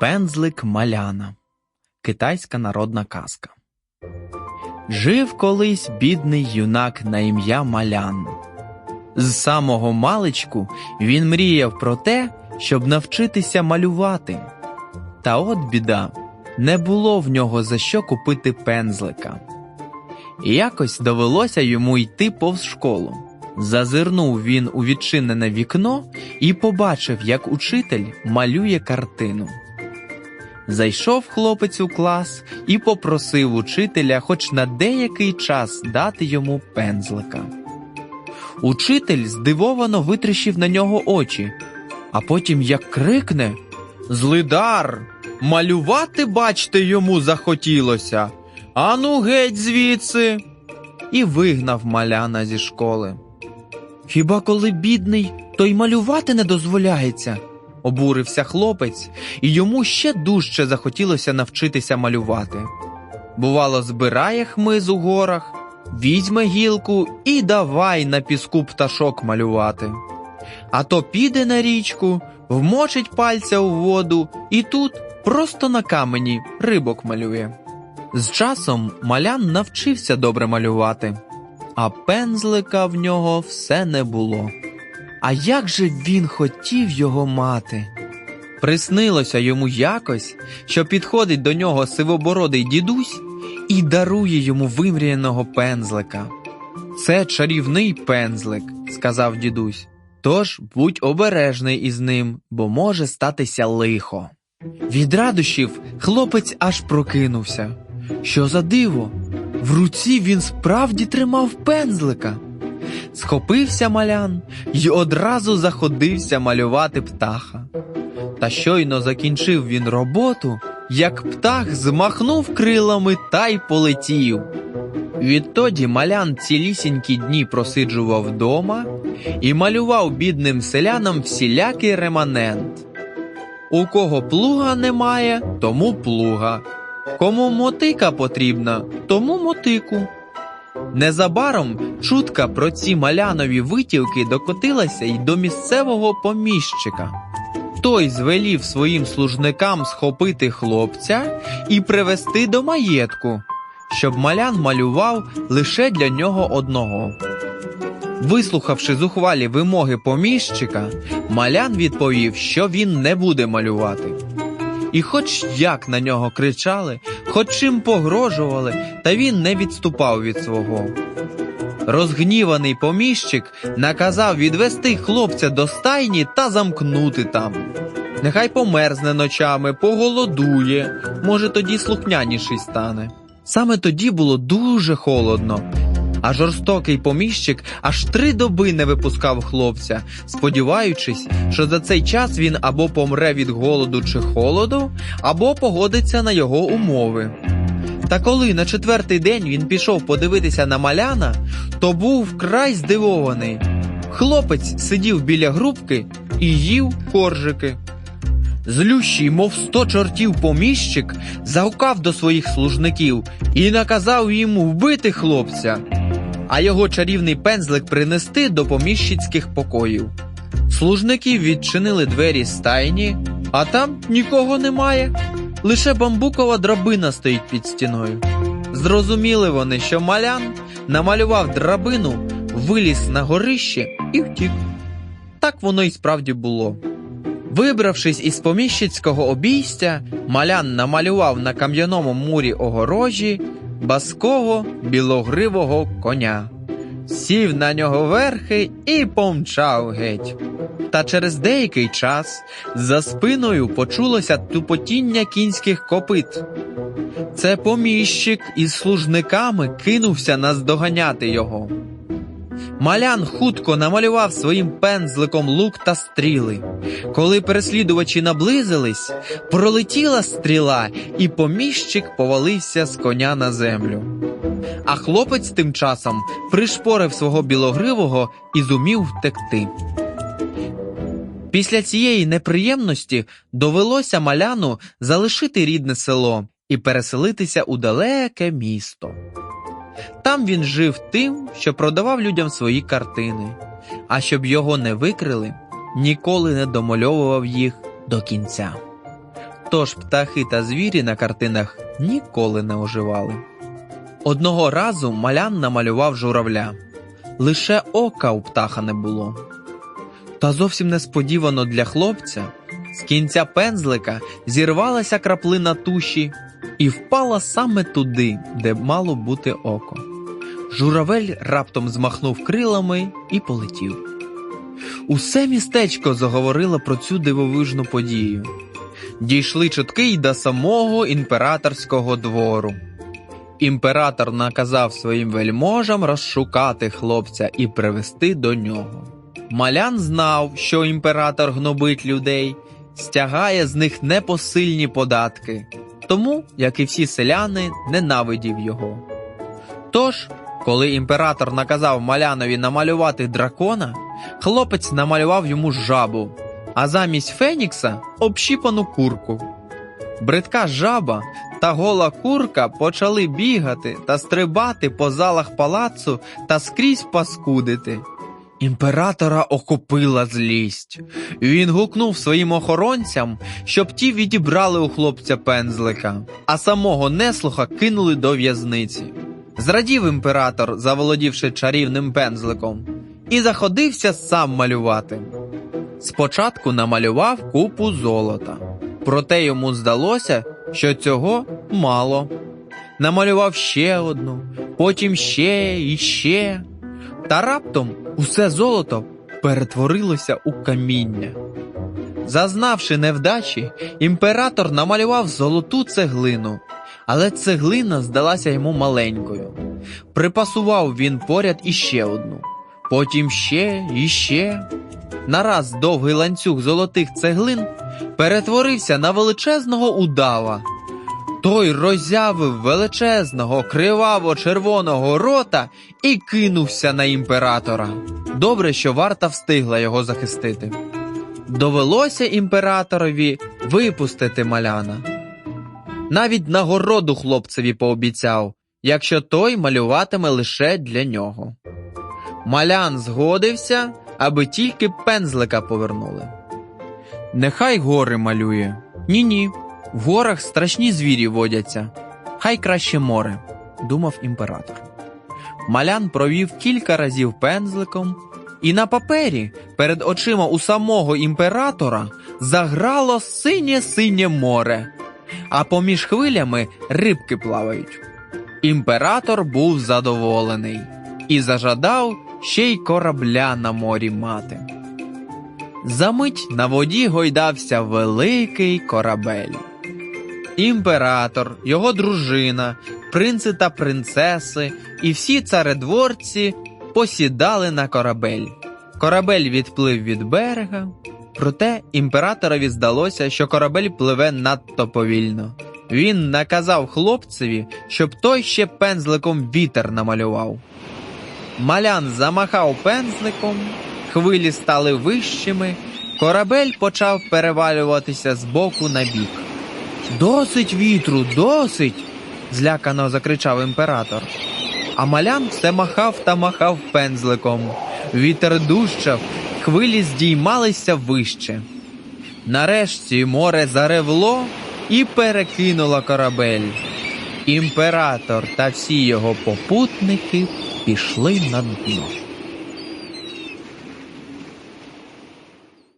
Пензлик Маляна. Китайська народна казка. Жив колись бідний юнак на ім'я Малян. З самого маличку він мріяв про те, щоб навчитися малювати. Та от біда, не було в нього за що купити пензлика. І якось довелося йому йти повз школу. Зазирнув він у відчинене вікно і побачив, як учитель малює картину. Зайшов хлопець у клас і попросив учителя хоч на деякий час дати йому пензлика. Учитель здивовано витріщив на нього очі, а потім як крикне Злидар! Малювати, бачте, йому захотілося. Ану геть звідси. І вигнав маляна зі школи. Хіба коли бідний, то й малювати не дозволяється? обурився хлопець, і йому ще дужче захотілося навчитися малювати. Бувало, збирає хмиз у горах, візьме гілку і давай на піску пташок малювати. А то піде на річку, вмочить пальця у воду і тут просто на камені рибок малює. З часом малян навчився добре малювати, а пензлика в нього все не було. А як же він хотів його мати? Приснилося йому якось, що підходить до нього сивобородий дідусь і дарує йому вимріяного пензлика. Це чарівний пензлик, сказав дідусь. Тож будь обережний із ним, бо може статися лихо. Від радощів хлопець аж прокинувся. Що за диво? В руці він справді тримав пензлика. Схопився малян й одразу заходився малювати птаха. Та щойно закінчив він роботу, як птах змахнув крилами та й полетів. Відтоді малян цілісінькі дні просиджував вдома і малював бідним селянам всілякий реманент. У кого плуга немає, тому плуга. Кому мотика потрібна, тому мотику. Незабаром чутка про ці малянові витівки докотилася й до місцевого поміщика. Той звелів своїм служникам схопити хлопця і привезти до маєтку, щоб малян малював лише для нього одного. Вислухавши зухвалі вимоги поміщика, малян відповів, що він не буде малювати. І хоч як на нього кричали, хоч чим погрожували, та він не відступав від свого. Розгніваний поміщик наказав відвести хлопця до стайні та замкнути там. Нехай померзне ночами, поголодує, може тоді слухняніший стане. Саме тоді було дуже холодно, а жорстокий поміщик аж три доби не випускав хлопця, сподіваючись, що за цей час він або помре від голоду чи холоду, або погодиться на його умови. Та коли на четвертий день він пішов подивитися на маляна, то був вкрай здивований. Хлопець сидів біля грубки і їв коржики. Злющий, мов сто чортів поміщик, загукав до своїх служників і наказав їм вбити хлопця, а його чарівний пензлик принести до поміщицьких покоїв. Служники відчинили двері стайні, а там нікого немає. Лише бамбукова драбина стоїть під стіною. Зрозуміли вони, що малян намалював драбину, виліз на горище і втік. Так воно й справді було. Вибравшись із поміщицького обійстя, малян намалював на кам'яному мурі огорожі баского білогривого коня, сів на нього верхи і помчав геть. Та через деякий час за спиною почулося тупотіння кінських копит. Це поміщик із служниками кинувся наздоганяти його. Малян хутко намалював своїм пензликом лук та стріли. Коли переслідувачі наблизились, пролетіла стріла, і поміщик повалився з коня на землю. А хлопець тим часом пришпорив свого білогривого і зумів втекти. Після цієї неприємності довелося маляну залишити рідне село і переселитися у далеке місто. Там він жив тим, що продавав людям свої картини. А щоб його не викрили, ніколи не домальовував їх до кінця. Тож птахи та звірі на картинах ніколи не оживали. Одного разу малян намалював журавля. Лише ока у птаха не було. Та зовсім несподівано для хлопця з кінця пензлика зірвалася краплина туші і впала саме туди, де мало бути око. Журавель раптом змахнув крилами і полетів. Усе містечко заговорило про цю дивовижну подію. Дійшли чутки й до самого імператорського двору. Імператор наказав своїм вельможам розшукати хлопця і привести до нього. Малян знав, що імператор гнобить людей, стягає з них непосильні податки, тому, як і всі селяни, ненавидів його. Тож, коли імператор наказав Малянові намалювати дракона, хлопець намалював йому жабу, а замість Фенікса общіпану курку. Бридка жаба та гола курка почали бігати та стрибати по залах палацу та скрізь паскудити. Імператора охопила злість. Він гукнув своїм охоронцям, щоб ті відібрали у хлопця пензлика, а самого неслуха кинули до в'язниці. Зрадів імператор, заволодівши чарівним пензликом, і заходився сам малювати. Спочатку намалював купу золота, проте йому здалося, що цього мало. Намалював ще одну, потім ще і ще. Та раптом усе золото перетворилося у каміння. Зазнавши невдачі, імператор намалював золоту цеглину, але цеглина здалася йому маленькою. Припасував він поряд іще одну, потім ще і ще. Нараз довгий ланцюг золотих цеглин перетворився на величезного удава. Той роззявив величезного, криваво-червоного рота і кинувся на імператора. Добре, що варта встигла його захистити. Довелося імператорові випустити маляна. Навіть нагороду хлопцеві пообіцяв, якщо той малюватиме лише для нього. Малян згодився, аби тільки пензлика повернули. Нехай гори малює. Ні-ні. В горах страшні звірі водяться. Хай краще море, думав імператор. Малян провів кілька разів пензликом, і на папері перед очима у самого імператора заграло синє-синє море, а поміж хвилями рибки плавають. Імператор був задоволений і зажадав ще й корабля на морі мати. Замить на воді гойдався великий корабель. Імператор, його дружина, принци та принцеси і всі царедворці посідали на корабель. Корабель відплив від берега, проте імператорові здалося, що корабель пливе надто повільно. Він наказав хлопцеві, щоб той ще пензликом вітер намалював. Малян замахав пензликом, хвилі стали вищими, корабель почав перевалюватися з боку на бік. Досить вітру, досить. злякано закричав імператор. А малян все махав та махав пензликом. Вітер дужчав, хвилі здіймалися вище. Нарешті море заревло і перекинуло корабель. Імператор та всі його попутники пішли на дно.